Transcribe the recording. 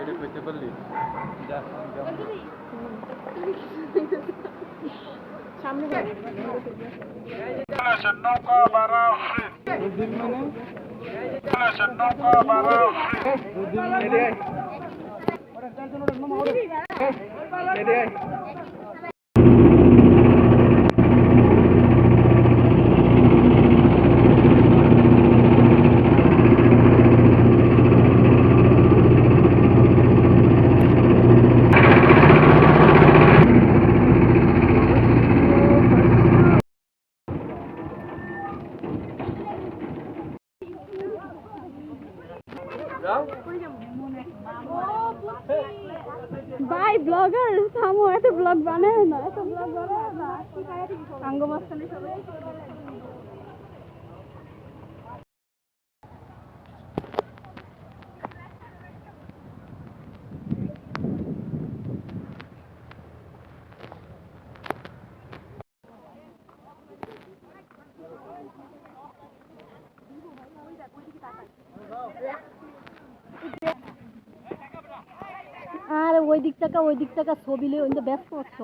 এটা কইতে পারলি সামনে নৌকা বাড়া মানে নৌকা বাড়া এদিকে ভাই ব্লগার থামো এত ব্লগ বানায় না এত ব্লগ বানায় না। আঙ্গ আর ওই দিক থেকে ওই দিক থেকে ছবি লিয়ে ব্যস্ত হচ্ছ